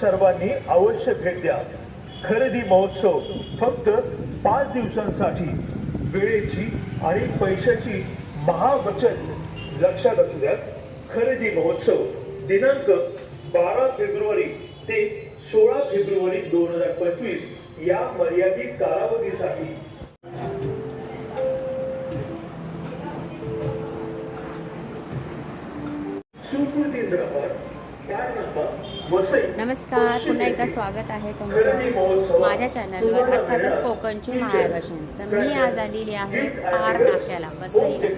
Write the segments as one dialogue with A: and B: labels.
A: सर्वांनी अवश्य भेट द्या. खरेदी महोत्सव फक्त पाच दिवसांसाठी वेळेची आणि पैशाची महाबचत लक्षात असू खरेदी महोत्सव दिनांक बारा फेब्रुवारी ते सोळा फेब्रुवारी दोन हजार पंचवीस या मर्यादित कालावधीसाठी
B: नमस्कार पुन्हा एकदा स्वागत आहे तुमचं माझ्या चॅनलवर अर्थातच कोकणची महाराष्ट्र तर मी आज आलेली आहे पार नाक्याला. वसई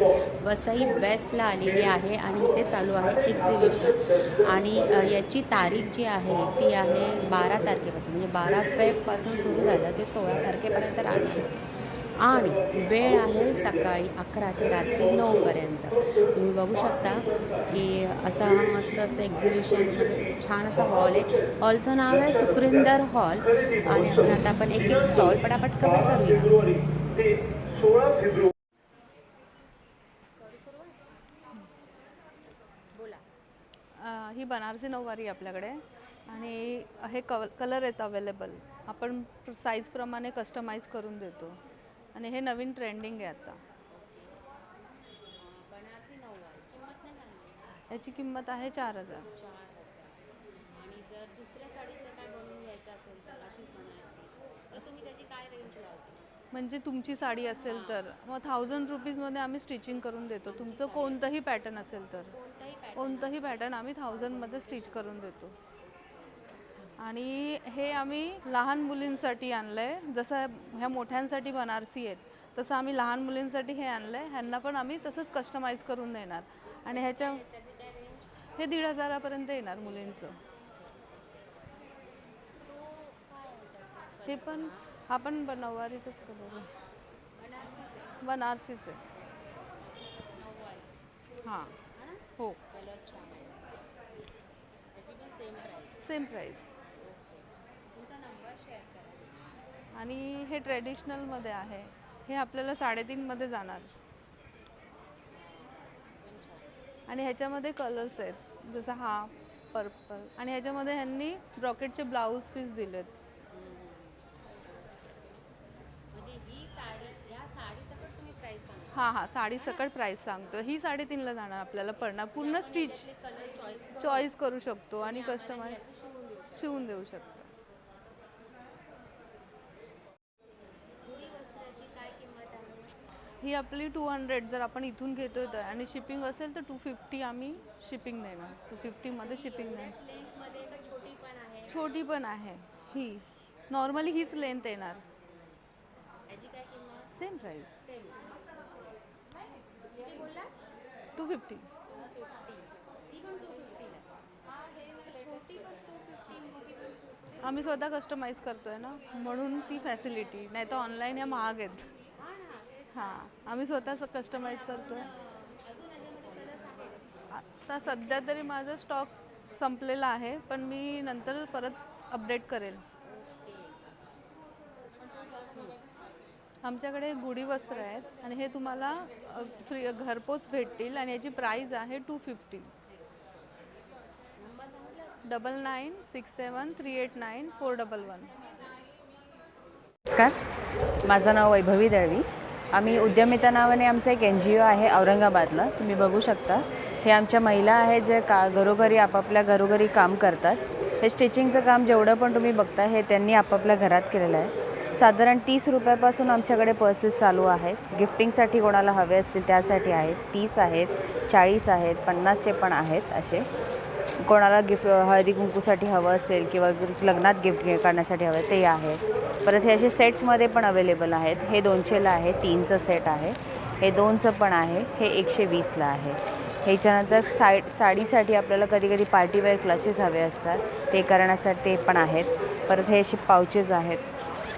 B: वसई बेस्टला आलेली आहे आणि इथे चालू आहे एक्झिबिशन आणि याची तारीख जी आहे ती आहे बारा तारखेपासून. म्हणजे बारा फेबपासून सुरू झालं. ते सोळा तारखेपर्यंत राहणार आहे. आणि वेळ आहे सकाळी अकरा ते रात्री नऊपर्यंत तुम्ही बघू शकता की असा हा मस्त असं एक्झिबिशन छान असा हॉल आहे. हॉलचं नाव आहे सुखरिंदर हॉल आणि आपण आता आपण एक एक स्टॉल पटापट कवर करूया.
C: ही बनारसी नऊवारी आहे आपल्याकडे आणि हे कव कलर आहेत अवेलेबल आपण साईजप्रमाणे कस्टमाइज करून देतो. आणि हे नवीन ट्रेंडिंग आहे आता. याची किंमत आहे चार हजार.
B: आणि जर दुसऱ्या साडीचं काय बनवून घ्यायचं असेल तर अशीच बनारसी. तर तुम्ही त्याची काय रेंज लावता?
C: म्हणजे तुमची साडी असेल तर. मग थाउजंड रुपीजमध्ये आम्ही स्टिचिंग करून देतो. तुमचं कोणतंही पॅटर्न असेल तर. कोणतंही पॅटर्न आम्ही थाउजंडमध्ये स्टिच करून देतो. आणि हे आम्ही लहान मुलींसाठी आणलं आहे जसं ह्या मोठ्यांसाठी बनारसी आहेत तसं आम्ही लहान मुलींसाठी हे आणलं आहे ह्यांना पण आम्ही तसंच कस्टमाइज करून देणार. आणि ह्याच्या हे दीड हजारापर्यंत येणार मुलींचं. हे पण हा पण ब- नऊवारीचंच कलर बनारसीच. आहे हां. हो
B: सेम प्राईस
C: सेम प्राईस
B: तुमचा नंबर शेअर करा
C: आणि हे ट्रेडिशनलमध्ये आहे. हे आपल्याला साडेतीनमध्ये जाणार. आणि ह्याच्यामध्ये कलर्स आहेत. जसं हा पर्पल. आणि ह्याच्यामध्ये ह्यांनी ब्रॉकेटचे ब्लाऊज पीस दिलेत.
B: म्हणजे ही सांगा.
C: हां हां साडी सकट प्राईस सांगतो. ही साडेतीनला जाणार आपल्याला पडणार. पूर्ण स्टिच
B: चॉईस
C: करू शकतो आणि कस्टमाइज शिवून देऊ शकतो
B: काय किंमत आहे
C: ही आपली टू हंड्रेड जर आपण इथून घेतोय तर आणि शिपिंग असेल तर टू फिफ्टी आम्ही शिपिंग देणार. टू फिफ्टीमध्ये शिपिंग
B: लेंथमध्ये का छोटी पण आहे?
C: छोटी पण आहे. ही. नॉर्मली हीच लेंथ येणार.
B: याची काय किंमत?
C: सेम प्राईस
B: सेम किती बोलला?
C: टू फिफ्टी
B: टू फिफ्टी ती पण टू फिफ्टीला हा हे छोटी पण टू फिफ्टी मोठी पण टू फिफ्टी
C: आम्ही स्वतः कस्टमाइज करतोय ना म्हणून ती फॅसिलिटी नाही तर ऑनलाईन या महाग आहेत.
B: हां
C: आम्ही स्वतः कस्टमाइज
B: करतो
C: आता सध्या तरी माझा स्टॉक संपलेला आहे पण मी नंतर परत अपडेट करेल. आमच्याकडे गुढी वस्त्र आहेत आणि हे तुम्हाला फ्री घरपोच भेटतील आणि याची प्राईज आहे two fifty double nine six seven three eight nine four double one
D: नमस्कार. माझं नाव वैभवी दळवी. आम्ही उद्यमिता नावाने आमचं एक एन जी ओ आहे औरंगाबादला. तुम्ही बघू शकता. हे आमच्या महिला आहेत जे का घरोघरी आपापल्या घरोघरी काम करतात. हे स्टिचिंगचं काम जेवढं पण तुम्ही बघता हे त्यांनी आपापल्या घरात केलेलं आहे. साधारण तीस रुपयापासून आमच्याकडे पर्सेस चालू आहेत. गिफ्टिंगसाठी कोणाला हवे असतील त्यासाठी आहेत. तीस आहेत चाळीस आहेत पन्नासचे पण आहेत असे. कोणाला गिफ्ट हळदी कुंकूसाठी हवं असेल किंवा लग्नात गिफ्ट घे करण्यासाठी हवं ते आहे. परत हे असे सेट्समध्ये पण अवेलेबल आहेत. हे दोनशेला आहे तीनचं सेट आहे. हे दोनचं पण आहे हे एकशे वीसला आहे. ह्याच्यानंतर साईड साडीसाठी आपल्याला कधी कधी पार्टीवेअर क्लचेस हवे असतात. ते करण्यासाठी ते पण आहेत. परत हे असे पाउचेस आहेत.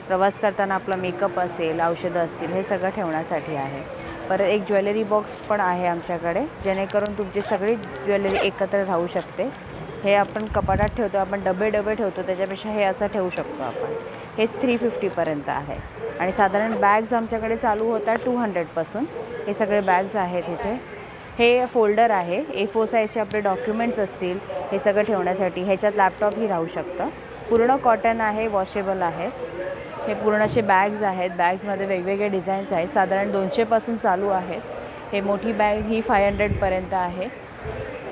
D: प्रवास करताना आपला मेकअप असेल औषधं असतील हे सगळं ठेवण्यासाठी आहे. परत एक ज्वेलरी बॉक्स पण आहे आमच्याकडे जेणेकरून तुमची सगळी ज्वेलरी एकत्र राहू शकते. हे आपण कपाटात ठेवतो आपण डबे डबे ठेवतो त्याच्यापेक्षा हे असं ठेवू शकतो आपण. हेच थ्री फिफ्टीपर्यंत आहे. आणि साधारण बॅग्स आमच्याकडे चालू होतात टू हंड्रेडपासून हे सगळे बॅग्स आहेत इथे. हे फोल्डर आहे. ए फोर साईजचे आपले डॉक्युमेंट्स असतील हे सगळं ठेवण्यासाठी. ह्याच्यात लॅपटॉपही राहू शकतं. पूर्ण कॉटन आहे वॉशेबल आहे. हे पूर्ण असे बॅग्स आहेत. बॅग्समध्ये वेगवेगळे डिझाईन्स आहेत. साधारण दोनशेपासून चालू आहेत. हे मोठी बॅग ही फाय हंड्रेडपर्यंत आहे.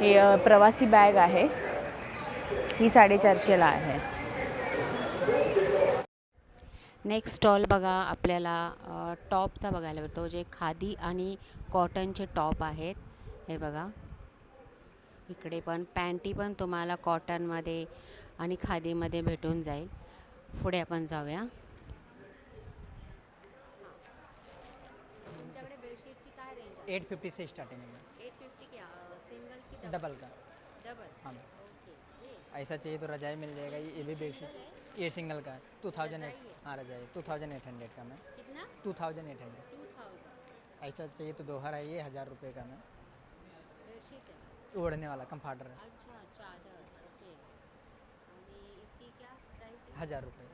D: ही प्रवासी बॅग आहे. ही साडेचारशेला आहे.
B: नेक्स्ट स्टॉल बघा आपल्याला टॉपचा बघायला भेटतो. जे खादी आणि कॉटनचे टॉप आहेत. हे बघा. इकडे पण पॅन्टी पण तुम्हाला कॉटनमध्ये आणि खादीमध्ये भेटून जाईल. पुढे आपण जाऊया.
E: एट फिफ्टी से स्टार्टिंग है।
B: एट फिफ्टी क्या सिंगल की
E: डबल का।
B: डबल?
E: हाँ।
B: ओके
E: ऐसा चाहिए तो रजाई मिल जाएगा ये ये भी बेडशीट ये सिंगल का है। टू थाउज़ेंड एट हाँ? रजाई टू थाउज़ेंड एट हंड्रेड का मैम
B: कितना?
E: Two thousand eight hundred.
B: Two thousand.
E: ऐसा चाहिए तो दोहर है ये हज़ार रुपये का मैम
B: बेडशीट है?
E: ओढ़ने वाला कंफार्टर है।
B: अच्छा चादर ओके। इसकी क्या प्राइस
E: हज़ार रुपये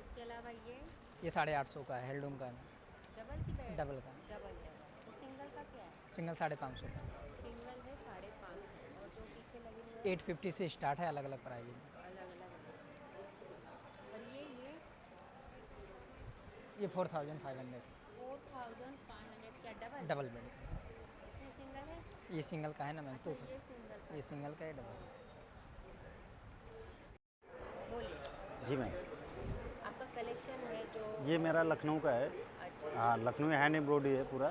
B: इसके अलावा ये?
E: ये साढ़े आठ सौ का है हेल्डूम का है।
B: डबल की
E: डबल का।
B: डबल सिंगल का क्या है
E: सिंगल साढ़े पाँच सौ। का
B: सिंगल है साढ़े पाँच सौ। और जो पीछे लगे हुए
E: एट फिफ्टी से स्टार्ट है अलग अलग प्राइस। में
B: अलग अलग और ये ये?
E: ये four thousand five hundred.
B: Four thousand five hundred क्या डबल?
E: Double bed.
B: इसमें सिंगल है?
E: ये सिंगल का है ना मैम
B: अच्छा ये सिंगल का।
E: ये सिंगल का है डबल।
B: बोलिए।
F: जी मैम।
B: आपका कलेक्शन है जो
F: ये मेरा लखनऊ का है।
B: अच्छा।
F: हाँ लखनऊ हैंड एम्ब्रॉयडरी है पूरा।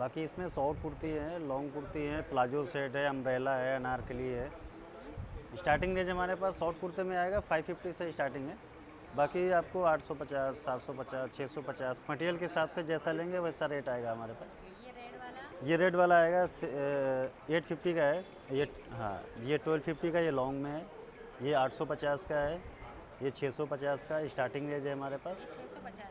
F: बाकी इसमें शॉर्ट कुर्ती है लॉन्ग कुर्ती है प्लाजो सेट है अम्ब्रेला है अनारकली है। स्टार्टिंग रेंज हमारे पास शॉर्ट कुर्ते में आएगा 550 से स्टार्टिंग है। बाकी आपको 850 750 650 मटेरियल के हिसाब से जैसा लेंगे वैसा रेट आएगा हमारे पास।
B: ये रेड वाला?
F: ये रेड वाला आएगा एट फिफ्टी का है ये हाँ ये ट्वेल्व फिफ्टी का ये लॉन्ग में है ये 850 का है ये 650 का स्टार्टिंग रेंज है हमारे पास।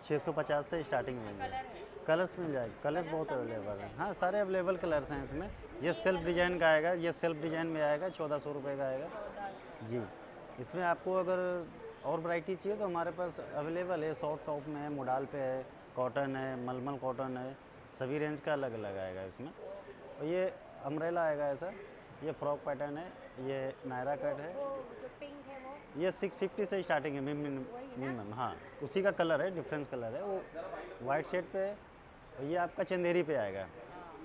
B: छः सौ पचास।
F: 650 से स्टार्टिंग रेंज है। कलर्स मिल जाएँगे कलर्स बहुत अवेलेबल हैं। हाँ सारे अवेलेबल कलर्स हैं इसमें। ये सेल्फ डिज़ाइन का आएगा ये सेल्फ डिज़ाइन में आएगा चौदह सौ रुपये का आएगा। जी। इसमें आपको अगर और वैरायटी चाहिए तो हमारे पास अवेलेबल है शॉर्ट टॉप में है मोडाल पे है कॉटन है मलमल कॉटन है सभी रेंज का अलग अलग आएगा इसमें। और ये अम्ब्रेला आएगा ऐसा ये फ्रॉक पैटर्न है ये नायरा कट है। ये 650 से स्टार्टिंग है मिनिमम मिनिमम हाँ। उसी का कलर है डिफरेंस कलर है। वो वाइट शेड पे है ये आपका चंदेरी पे आएगा।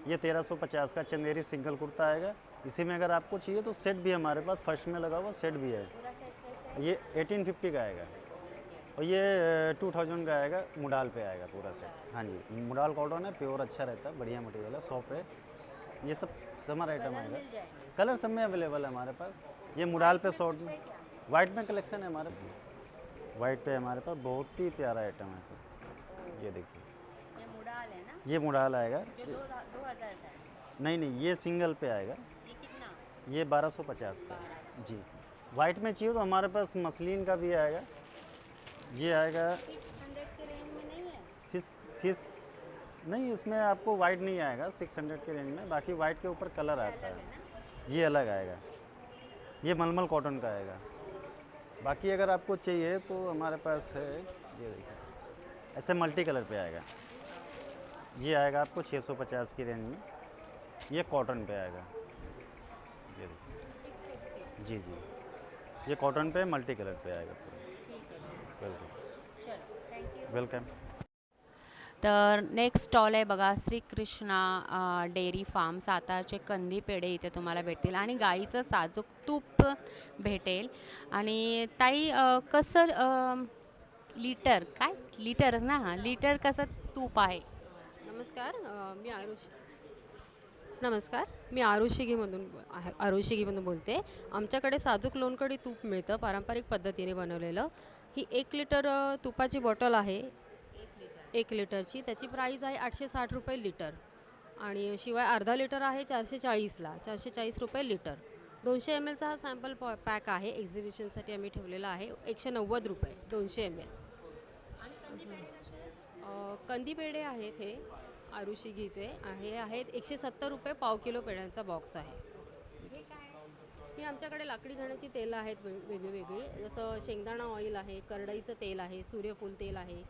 F: ये 1350 का चंदेरी सिंगल कुर्ता आएगा। इसी में अगर आपको चाहिए तो सेट भी हमारे पास फ़र्स्ट में लगा हुआ सेट भी है। ये 1850 का आएगा। और ये टू थाउज़ेंड का आएगा मुडाल पे आएगा पूरा सेट। हाँ जी मुडाल कॉटन है प्योर अच्छा रहता है बढ़िया मटेरियल है सॉफ्ट है। ये सब समर आइटम आएगा। कलर सब में अवेलेबल है हमारे पास। ये मुडाल पे शॉर्ट में वाइट में कलेक्शन है हमारे पास। वाइट पे हमारे पास बहुत ही प्यारा आइटम है सर ये देखिए।
B: मुडाल है ना?
F: ये मुडाल आएगा।
B: जो दो दो हज़ार का
F: नहीं नहीं ये सिंगल पे आएगा।
B: ये कितना?
F: ये 1250 का जी। वाइट में चाहिए तो हमारे पास मसलिन का भी आएगा। ये आएगा।
B: सिक्स हंड्रेड में नहीं
F: सिक्स सिक्स नहीं इसमें आपको वाइट नहीं आएगा 600 के रेंज में। बाकी वाइट के ऊपर कलर आता है ये अलग आएगा। ये मलमल कॉटन का आएगा। बाकी अगर आपको चाहिए तो हमारे पास है ये देखिए। ऐसे मल्टी कलर पे आएगा। ये आएगा आपको 650 की रेंज में। ये कॉटन पे आएगा। ये देखिए। जी जी। ये कॉटन पे मल्टी कलर पे आएगा
B: है
F: वेलकम वेलकम
B: तर नेक्स्ट स्टॉल आहे बघा श्रीकृष्णा अ, डेअरी फार्म सातारचे कंदी पेढे इथे तुम्हाला भेटतील आणि गाईचं साजूक तूप भेटेल. आणि ताई कसं लिटर काय? लिटर ना? हां लिटर कसं तूप आहे?
G: नमस्कार मी आरुष नमस्कार मी आरुषिगीमधून आहे आरुषिगीमधून बोलते. आमच्याकडे साजूक लोणकडी तूप मिळतं पारंपरिक पद्धतीने बनवलेलं. ही एक लिटर तुपाची बॉटल आहे. एक लिटरची. त्याची प्राईज आहे आठशे साठ रुपये लिटर. आणि शिवाय अर्धा लिटर आहे चारशे चाळीसला. चारशे चाळीस रुपये लिटर. दोनशे एम एलचा हा सॅम्पल पॉ पॅक आहे. एक्झिबिशनसाठी आम्ही ठेवलेला आहे. एकशे नव्वद रुपये दोनशे एम एल. कंदी पेढे आहेत हे. आरुषी घीचे हे आहेत एकशे सत्तर रुपये पाव किलो पेढ्यांचा बॉक्स आहे. ही आमच्याकडे लाकडी घाण्याची तेलं आहेत वेगळीवेगळी वेगळी वेगळी. जसं शेंगदाणा ऑइल आहे करडईचं तेल आहे सूर्यफूल तेल आहे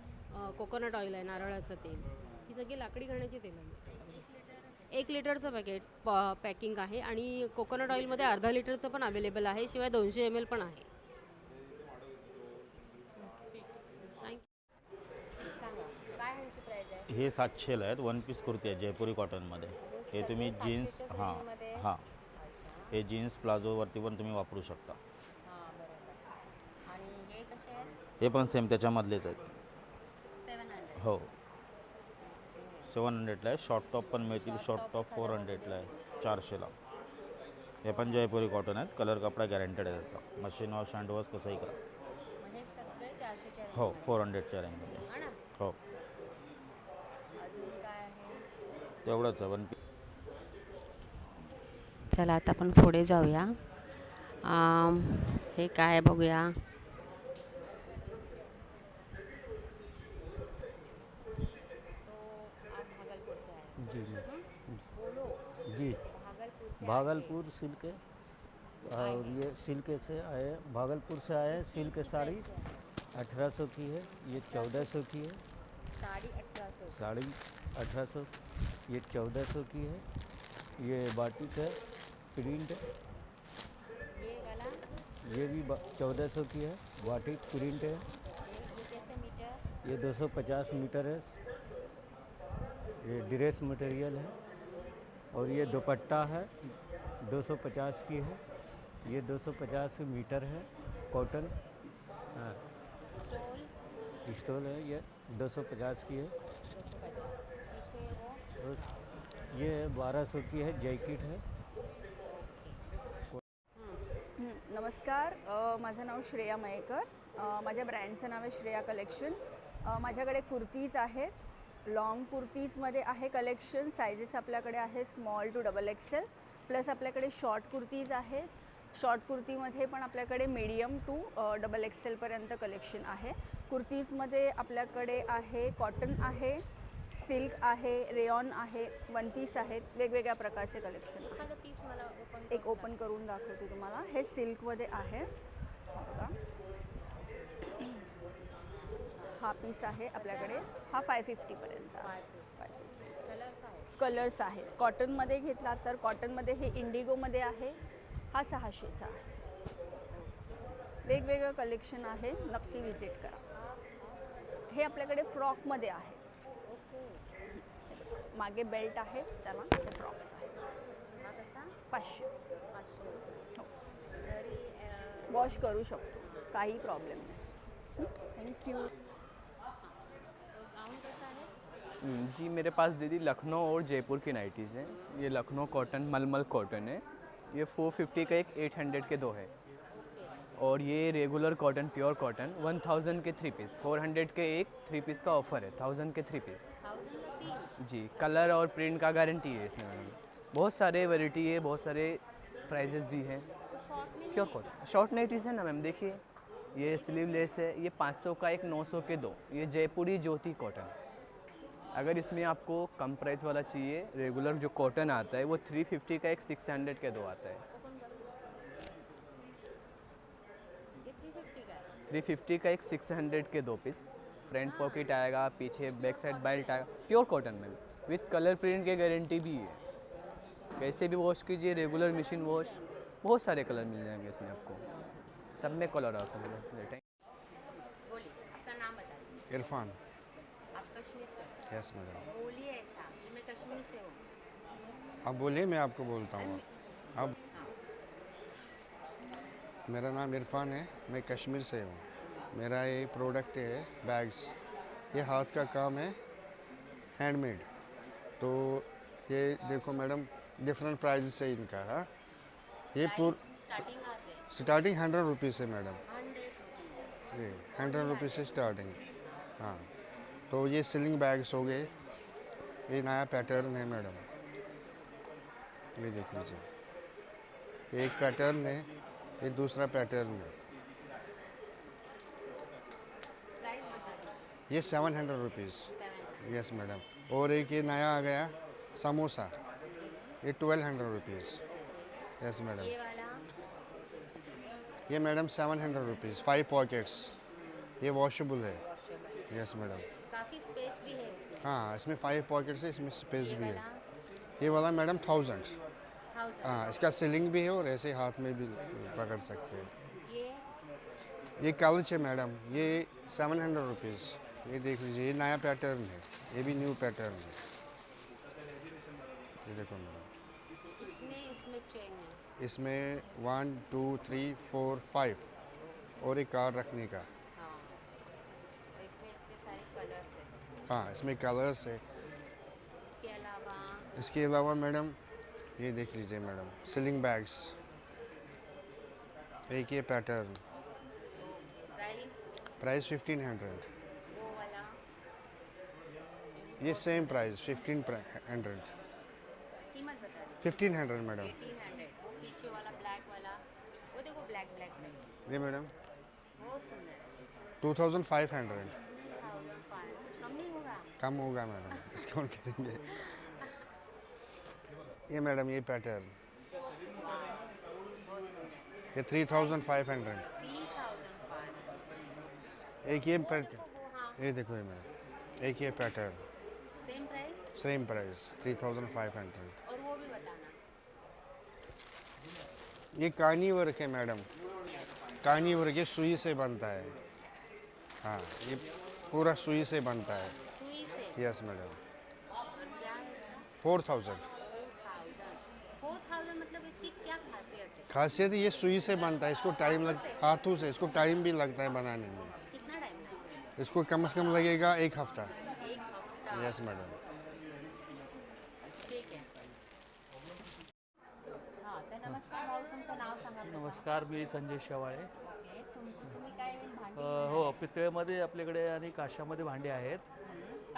G: कोकोनट ऑइल आहे नारळाचं तेल. ही सगळी लाकडी घाण्याची तेलं आहेत एक लिटरचं पॅकेट प पॅकिंग आहे आणि कोकोनट ऑइलमध्ये अर्धा लिटरचं पण अवेलेबल आहे शिवाय दोनशे एम एल पण आहे थँक्यू
B: सांगा काय ह्यांची प्राईज आहे
H: हे सातशेला आहेत. वन पीस कुर्ती आहे जयपुरी कॉटनमध्ये हे तुम्ही जीन्स हां? हां. हे जीन्स प्लाझोवरती पण तुम्ही वापरू शकता.
B: हां
H: पण सेम त्याच्यामधलेच आहेत. हो. सेवन हंड्रेडला आहे. शॉर्ट टॉप पण मिळतील. शॉर्ट टॉप फोर हंड्रेडला आहे. चारशेला. हे पण जयपुरी कॉटन आहेत. कलर कपडा गॅरंटेड आहे त्याचा. मशीन वॉश हँड वॉश कसंही करा.
B: हे.
H: फोर हंड्रेडच्या रेंजमध्ये
B: हा.
H: तेवढंच
B: चला आता आपण पुढे जाऊया. आम, हे काय बघूया.
I: जी जी. भागलपुर सिल्क और ये सिल्क से आए भागलपुर से आए सिल्क साड़ी अठारह सौ की है ये चौदह सौ की है।
B: साडी अठारह सौ
I: साड़ी अठारह सौ ये चौदह सौ की है। ये बाटिक है प्रिंट।
B: ये वाला?
I: ये भी चौदह सौ की है बाटिक प्रिंट है।
B: ये ये मीटर?
I: ये 250 मीटर है। ये ड्रेस मटेरियल है। और ये दुपट्टा है 250 की है। ये 250 मीटर है कॉटन। हाँ,
B: स्टोल?
I: है ये 250 की है। और ये 1200 की है जैकेट है।
J: नमस्कार अ, माझं नाव श्रेया मयेकर अ, माझ्या ब्रँडचं नाव आहे श्रेया कलेक्शन. अ, माझ्याकडे कुर्तीज आहेत लॉंग कुर्तीजमध्ये आहे कलेक्शन सायझेस आपल्याकडे आहे small to double XL plus आपल्याकडे शॉर्ट कुर्तीज आहेत. शॉर्ट कुर्तीमध्ये पण आपल्याकडे मीडियम टू डबल एक्सेलपर्यंत कलेक्शन आहे. कुर्तीजमध्ये आपल्याकडे आहे कॉटन आहे सिल्क आहे रेयॉन आहे वन पीस आहेत वेगवेगळ्या प्रकारचे कलेक्शन
B: एखादं पीस मला ओपन
J: एक ओपन करून दाखवते तुम्हाला. हे सिल्कमध्ये आहे. हा बघा. हा पीस आहे आपल्याकडे. हा फाय फिफ्टीपर्यंत फाय फिफ्टी
B: कलर्स आहे
J: कलर्स आहेत. कॉटनमध्ये घेतला तर कॉटनमध्ये हे इंडिगोमध्ये आहे. हा सहाशेचा आहे. वेगवेगळं कलेक्शन आहे. नक्की विजिट करा. हे आपल्याकडे फ्रॉकमध्ये आहे. मागे बेल्ट आहे त्याला हे फ्रॉक्स आहे.
B: हा
J: पाचशे. हो. वॉश करू शकतो. काही प्रॉब्लेम नाही. थँक्यू
B: आहे?
K: हम्म, जी मेरे पास दीदी लखनऊ और जयपुर की नाइटीज़ हैं। ये लखनऊ कॉटन मलमल कॉटन है। ये 450 का एक 800 के दो है। और ये रेगुलर कॉटन प्योर कॉटन 1000 के थ्री पीस 400 के एक थ्री पीस का ऑफ़र है। 1000 के थ्री पीस जी कलर और प्रिंट का गारंटी है इसमें बहुत सारे वैरायटी है, बहुत सारे प्राइजेस भी हैं। प्योर कॉटन शॉर्ट नाइटीज़ है ना मैम, देखिए। ये स्लीवलेस है, ये 500 का, एक 900 के दो। ये जयपुरी ज्योति कॉटन अगर इसमें आपको कम प्राइस वाला चाहिए रेगुलर जो कॉटन आता है, वो 350 का, एक 600 के दो आता है। 350 का, एक 600 के दो पीस फ्रंट पॉकेट आएगा पीछे बैक साइड बेल्ट आएगा। प्योर कॉटन में। विथ कलर प्रिंट की गारंटी भी है। कैसे भी वॉश कीजिए रेगुलर मशीन वॉश। बहुत सारे कलर मिल जाएँगे इसमें आपको। सब में कलर आता है।
B: बोलिए नाम बताइए।
L: इरफान। यस मैडम
B: हो बोलिए ऐसा। कि मैं कश्मीर से हूँ।
L: आप बोलिए मैं आपको बोलता हूँ। अब मेरा नाम इरफान है। मैं कश्मीर से हूँ। मेरा ये प्रोडक्ट है बैग्स ये हाथ का काम है हैंडमेड तो ये देखो मैडम डिफरेंट प्राइस है इनका हाँ? ये पूर
B: स्टार्टिंग
L: हंड्रेड रुपीज़ है मैडम। जी हंड्रेड रुपीज़ से स्टार्टिंग हाँ। तो ये सिलिंग बैग्स हो गए। ये नया पैटर्न है मैडम। ये देख लीजिए। एक पैटर्न है ये दूसरा पैटर्न है। ये seven hundred rupees yes madam और एक ये नया आ गया समोसा ये twelve hundred rupees yes madam
B: ये
L: madam seven hundred rupees five pockets ये वॉशेबल है। यस मैडम
B: काफ़ी स्पेस भी है
L: हाँ इसमें फाइव पॉकेट्स है इसमें स्पेस भी है। ये वाला मैडम थाउज़ेंड हाँ इसका सीलिंग भी है और ऐसे हाथ में भी पकड़ सकते हैं।
B: ये?
L: ये कलच है मैडम ये सेवन हंड्रेड रुपीज़ ये देख लीजिए ये नया पैटर्न है ये भी न्यू पैटर्न है। ये देखो मैडम
B: इसमें
L: इसमें one two three four five और एक कार रखने का।
B: हाँ इसमें कलर्स है।
L: हाँ
B: इसके अलावा?
L: इसके अलावा मैडम ये देख लीजिए मैडम सीलिंग बैग्स एक ये पैटर्न
B: प्राइस
L: फिफ्टीन हंड्रेड ये सेम प्राइस फिफ्टीन हंड्रेड
B: कीमत बता दो
L: fifteen hundred madam
B: eighteen hundred वो पीछे वाला ब्लैक वाला वो देखो ब्लैक ब्लैक ब्लैक
L: ये मैडम
B: बहुत सुंदर है।
L: Two thousand five hundred
B: two thousand five कुछ कम नहीं होगा?
L: कम होगा मैडम डिस्काउंट करेंगे। ये मैडम ये पैटर्न ये three thousand five hundred
B: three thousand five
L: एक ये पैटर्न ये देखो ये मैडम एक ये pattern
B: same price
L: three thousand five hundred
B: और वो भी बताना।
L: ये कानी वर्क है मैडम। कानी वर्क ये सुई से बनता है। हाँ ये पूरा सुई से बनता है।
B: सुई से?
L: यस मैडम फोर थाउज़ेंड
B: खासियत
L: ये सुई से बनता है इसको टाइम लग हाथों से? इसको टाइम भी लगता है बनाने में।
B: कितना टाइम
L: इसको कम से कम लगेगा एक हफ़्ता। यस मैडम
B: नमस्कार
M: मी संजय शेवाळे.
B: ओके तुमचं तुम्ही काय भांडी
M: अ, हो पितळेमध्ये आपल्याकडे आणि काशामध्ये भांडी आहेत.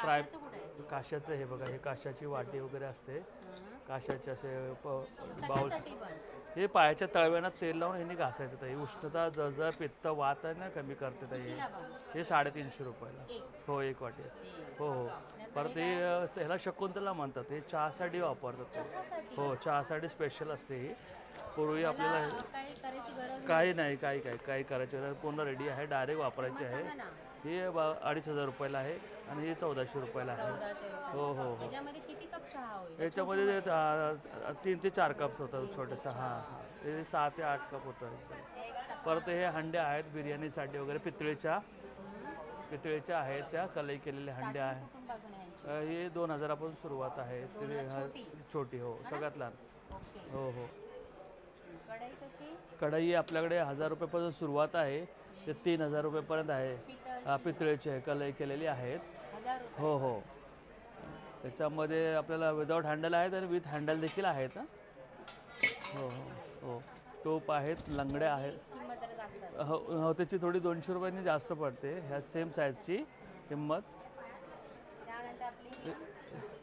M: प्राय
B: काशाचं कुठे आहे?
M: काशाचं हे बघा हे काशाची वाटी वगैरे असते. काशाचे असे प- बाउल
B: कशासाठी पण?
M: हे पायाच्या तळव्यानं तेल लावून ह्यांनी घासायचं ताई. उष्णता जळजळ पित्त वात आहे ना कमी करते ताई.
B: कितीला?
M: हे साडेतीनशे रुपयाला.
B: एक.
M: हो एक वाटी असते.
B: एक.
M: हो हो. परत अ, ह्याला शकुंतला म्हणतात हे चहासाठी वापरतात. ते? हो चहासाठी स्पेशल असते ही. पूर्वी आपल्याला
B: काही करायची गरज
M: काही नाही काही काही काही करायचे नाही. पूर्ण रेडी आहे डायरेक्ट वापरायचे आहे. ही बा- अडीच हजार रुपयाला आहे आणि ही चौदाशे रुपयाला आहे.
B: चौदाशे रुपये
M: हो हो हो.
B: त्याच्यामध्ये किती कप चहा होईल
M: याच्यामध्ये ते तीन ते चार कप्स होतात छोटेसं. हां हां. ते सहा ते आठ कप होतं परत हे हंडे आहेत बिर्याणीसाठी वगैरे पितळेच्या. पितळेच्या आहेत त्या कलई केलेल्या हंडे आहेत. हे दोन हजारापासून सुरुवात आहे.
B: दोन
M: ते-
B: हजार
M: हा,
B: छोटी?
M: हो. सगळ्यात लहान.
B: ओके.
M: हो हो.
B: कढई कशी?
M: कढई आपल्याकडे हजार रुपयापासून सुरुवात आहे. ते तीन हजार रुपयेपर्यंत आहे.
B: पितळची?
M: पितळेची आहे. कलई केलेली आहेत.
B: हजार रुपये.
M: हो हो. त्याच्यामध्ये आपल्याला विदाऊट हँडल आहेत आणि विथ हँडल देखील आहेत हं. हो हो. हो. टोप आहेत लंगड्या आहेत.
B: किंमत जरा जास्त असते.
M: हो हो. त्याची थोडी दोनशे रुपयांनी जास्त पडते. ह्या सेम साईजची किंमत.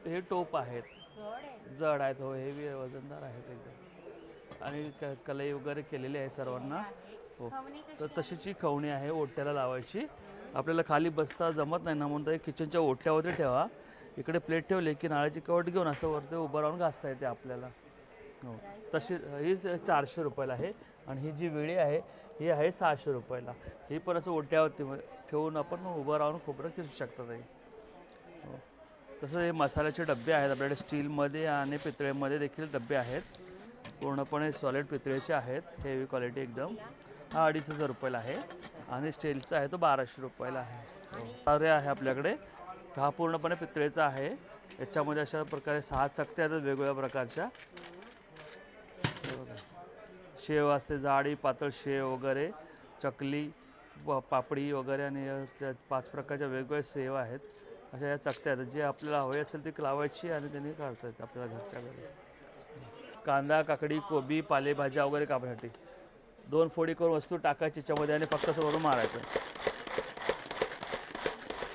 B: ही
M: टोप आहेत.
B: जड आहे
M: जड आहेत हो हेवी वजनदार आहेत एकदम. आणि क कलई वगैरे केलेली आहे सर्वांना. हो. तर तशीची खवणी आहे ओट्याला लावायची. आपल्याला खाली बसता जमत नाही ना म्हणून ते किचनच्या ओट्यावरती ठेवा. इकडे प्लेट ठेवले की नाळाची कवट घेऊन असं वरती उभं राहून घासता येते आपल्याला. हो. तशी ही चारशे रुपयाला आहे. आणि ही जी वेळी आहे ही आहे सहाशे रुपयाला. ही पण असं ओट्यावरती ठेवून आपण उभं राहून खोबरं खिचू शकतात हो. तसं हे मसाल्याचे डबे आहेत. आपल्याकडे स्टीलमध्ये आणि पितळेमध्ये देखील डबे आहेत. पूर्णपणे सॉलिड पितळेचे आहेत. हेवी क्वालिटी एकदम. हा अडीच हजार रुपयाला आहे. आणि स्टीलचा आहे तो बाराशे रुपयाला आहे. अरे आहे आपल्याकडे. हा पूर्णपणे पितळेचा आहे. याच्यामध्ये अशा प्रकारे सहा चकत्या आहेत वेगवेगळ्या प्रकारच्या. शेव असते जाडी पातळ शेव वगैरे चकली पापडी वगैरे आणि पाच प्रकारच्या वेगवेगळ्या सेव आहेत. अशा या चकत्या आहेत. जे आपल्याला हवे असेल ती लावायची आणि त्यांनी काढता येतात आपल्याला घरच्या घरी. कांदा काकडी कोबी पालेभाज्या वगैरे कापण्यासाठी. दोन फोडी करून वस्तू टाकायची याच्यामध्ये आणि फक्त असं वरून मारायचं.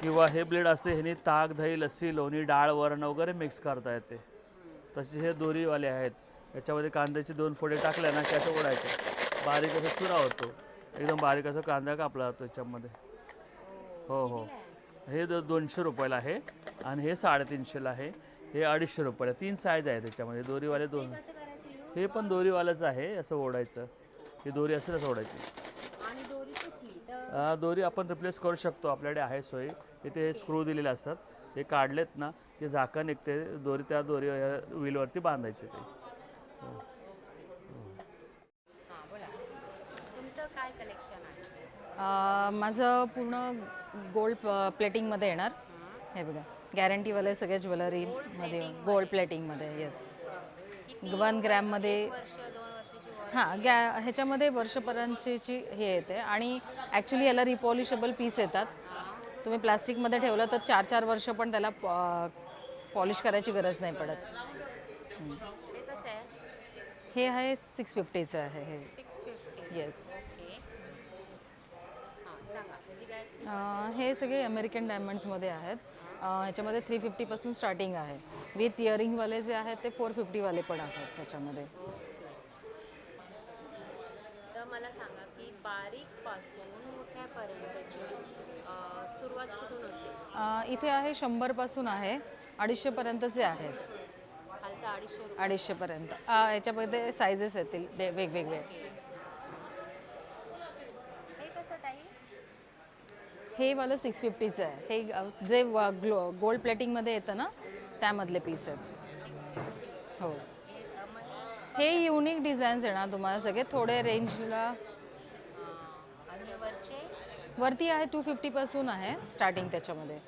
M: किंवा हे ब्लेड असते ह्यानी ताक दही लस्सी लोणी डाळ वरण वगैरे मिक्स करता येते. तसे हे दोरीवाले आहेत. याच्यामध्ये कांद्याचे दोन फोडे टाकल्या ना की असं ओढायचे बारीक असं चुरा होतो. एकदम बारीक असं कांदा कापला जातो याच्यामध्ये. हो हो. हे दो दोनशे रुपयाला आहे आणि हे साडेतीनशेला आहे. हे अडीचशे रुपयाला. तीन साईज आहे त्याच्यामध्ये दोरीवाले दोन? हे पण दोरीवालंच आहे असं ओढायचं. ही दोरी असेल असं ओढायची.
B: आणि दोरी
M: आपण रिप्लेस करू शकतो. आपल्याकडे आहे सोय. इथे स्क्रू दिलेले असतात. हे काढलेत ना ते झाकण निघते. दोरी त्या दोरी व्हीलवरती बांधायचे ते. हो.
B: हां बोला. तुमचं काय कलेक्शन आहे?
N: अ, माझं पूर्ण गोल्ड प्लेटिंगमध्ये येणार. हे बघा गॅरंटीवाले सगळ्या ज्वेलरीमध्ये गोल्ड प्लेटिंगमध्ये येस वन ग्रॅममध्ये हां गॅ ह्याच्यामध्ये वर्षपर्यंतची हे येते. आणि ॲक्च्युली याला रिपॉलिशेबल पीस येतात. तुम्ही प्लास्टिकमध्ये ठेवलं तर चार चार वर्ष पण त्याला पॉलिश करायची गरज नाही पडत.
B: हे आहे?
N: हे सिक्स फिफ्टीचं आहे हे. येस
B: ओके हां सांगा त्याची काय
N: अ, हे सगळे अमेरिकन डायमंड्समध्ये आहेत. ह्याच्यामध्ये थ्री फिफ्टीपासून स्टार्टिंग आहे. विथ इयरिंगवाले जे आहेत ते फोर फिफ्टीवाले पण आहेत त्याच्यामध्ये.
B: तर मला सांगा की बारीकपासून मोठ्यापर्यंतची सुरुवात कुठून
N: इथे आहे शंभरपासून आहे. अडीचशेपर्यंतचे आहेत. अडीचशेपर्यंत अ, ह्याच्यामध्ये सायझेस येतील. वेगवेगळे
B: हे कसं ताई
N: हे वालं सिक्स फिफ्टीचं आहे. हे जे ग्लो गोल्ड प्लेटिंगमध्ये येतं ना त्यामधले पीस आहेत. हो. हे युनिक डिझाईन्स येणार तुम्हाला सगळे. थोडे रेंजला वरती आहे टू फिफ्टीपासून आहे स्टार्टिंग त्याच्यामध्ये.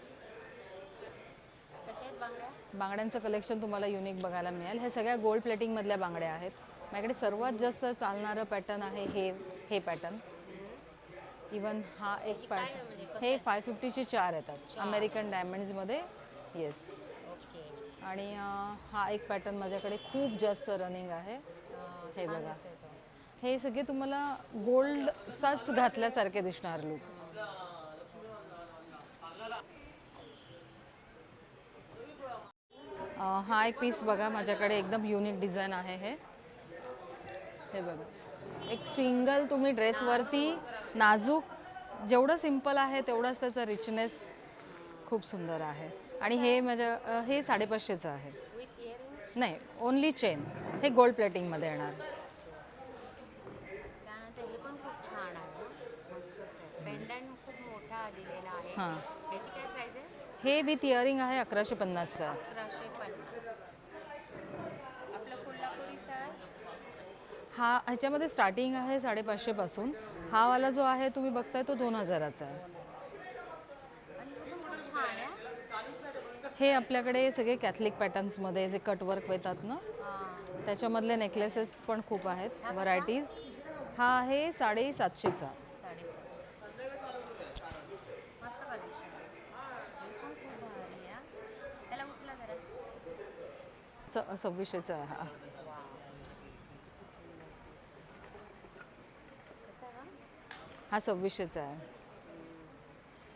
N: बांगड्यांचं कलेक्शन तुम्हाला युनिक बघायला मिळेल. हे सगळ्या गोल्ड प्लेटिंगमधल्या बांगड्या आहेत. माझ्याकडे सर्वात जास्त चालणारं पॅटर्न आहे हे हे पॅटर्न इवन हा एक पॅटर्न हे फाय फिफ्टीचे चार येतात. अमेरिकन डायमंड्समध्ये येस आणि हा एक पॅटर्न माझ्याकडे खूप जास्त रनिंग आहे. हे बघा. हे सगळे तुम्हाला गोल्डचाच घातल्यासारखे दिसणार लुक हा एक पीस बघा माझ्याकडे एकदम युनिक डिझाईन आहे हे. हे बघा. एक सिंगल तुम्ही ड्रेसवरती नाजूक जेवढं सिंपल आहे तेवढंच त्याचा रिचनेस खूप सुंदर आहे. आणि हे माझ्या हे साडेपाचशेचं आहे. नाही ओनली चेन हे गोल्ड प्लेटिंगमध्ये येणार.
B: हे
N: हां. हे. विथ इयरिंग आहे अकराशे पन्नासचं
B: अकराशे पन्नास आपलं कोल्हापुरी साज
N: हा ह्याच्यामध्ये स्टार्टिंग आहे साडेपाचशेपासून हा वाला जो आहे तुम्ही बघताय तो दोन हजाराचा आहे.
B: हे
N: हे आपल्याकडे सगळे कॅथलिक पॅटर्न्समध्ये जे कटवर्क येतात ना
B: हां.
N: त्याच्यामधले नेकलेसेस पण खूप आहेत व्हरायटीज हा आहे साडेसातशेचा.
B: साडेसातशे मस्त कलेक्शन आहे हे पण खूप भारी आहे हा. त्याला उचला जरा
N: स सव्वीसशेचा आहे हा
B: कसं आहे हा?
N: सव्वीसशेचा आहे.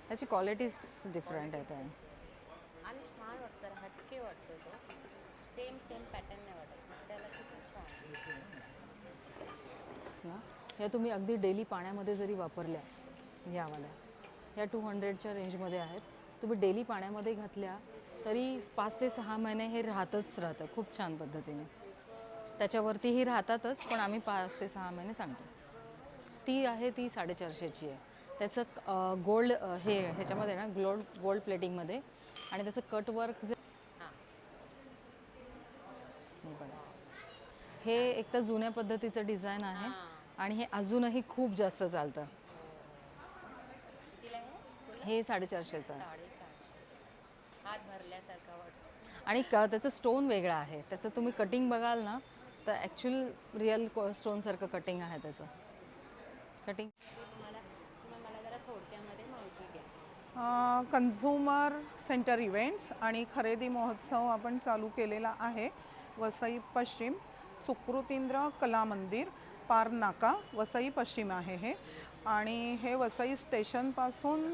N: त्याची क्वालिटीज डिफरंट आहे
B: आणि छान वाटतं हटके वाटतो तो. सेम सेम पॅटर्न नाही वाटत. दिसतायला किती छान
N: ना ह्या तुम्ही अगदी डेली पाण्यामध्ये जरी वापरल्या ह्या वाल्या ह्या टू हंड्रेडच्या रेंजमध्ये आहेत. तुम्ही डेली पाण्यामध्ये घातल्या तरी पाच ते सहा महिने हे राहतच राहतं खूप छान पद्धतीने. त्याच्यावरतीही राहतातच पण आम्ही पाच ते सहा महिने सांगतो. ती आहे ती साडेचारशेची आहे. त्याचं गोल्ड हे ह्याच्यामध्ये ना गोल्ड गोल्ड प्लेटिंगमध्ये. आणि त्याचं कटवर्क जे हे. बघा. हे एक तर जुन्या पद्धतीचं डिझाईन आहे आणि हे अजूनही खूप जास्त चालतं. हे साडेचारशेचं आहे.
B: साडेचारशे. हात भरल्यासारखा वाटतो.
N: आणि क त्याचं स्टोन वेगळं आहे. त्याचं तुम्ही कटिंग बघाल ना तर ॲक्च्युअल रिअल स्टोनसारखं कटिंग आहे त्याचं. कटिंग
B: तुम्हाला तुम्ही मला जरा थोडक्यामध्ये माहिती द्या.
O: कन्झ्युमर सेंटर इव्हेंट्स आणि खरेदी महोत्सव आपण चालू केलेला आहे. वसई पश्चिम सुकृतींद्र कला मंदिर पार नाका वसई पश्चिम आहे हे. आणि हे वसई स्टेशनपासून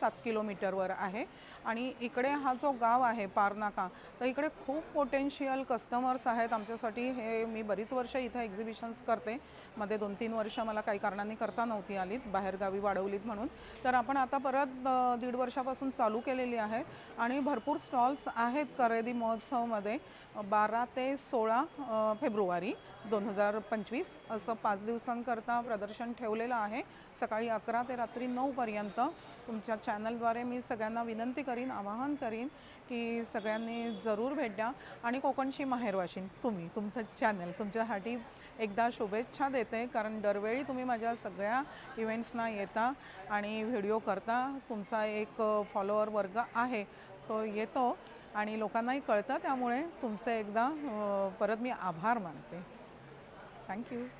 O: सात किलोमीटरवर आहे. आणि इकडे हा जो गाव आहे पारनाका तर इकडे खूप पोटेन्शियल कस्टमर्स आहेत. आमच्यासाठी हे मी बरीच वर्ष इथं एक्झिबिशन्स करते. मध्ये दोन तीन वर्ष मला काही कारणांनी करता नव्हती आलीत बाहेरगावी वाढवलीत म्हणून. तर आपण आता परत दीड वर्षापासून चालू केलेली आहे. आणि भरपूर स्टॉल्स आहेत खरेदी महोत्सवमध्ये बारा ते सोळा फेब्रुवारी. दोन हजार पंचवीस असं पाच दिवसांकरता प्रदर्शन ठेवलेलं आहे. सकाळी अकरा ते रात्री नऊपर्यंत तुमच्या चॅनलद्वारे मी सगळ्यांना विनंती करीन आवाहन करीन की सगळ्यांनी जरूर भेट द्या. आणि कोकणची माहेरवाशीन तुम्ही तुमचं चॅनल तुमच्यासाठी एकदा शुभेच्छा देते कारण दरवेळी तुम्ही माझ्या सगळ्या इव्हेंट्सना येता आणि व्हिडिओ करता. तुमचा एक फॉलोअर वर्ग आहे तो येतो आणि लोकांनाही कळतं त्यामुळे तुमचे एकदा परत मी आभार मानते. Thank you.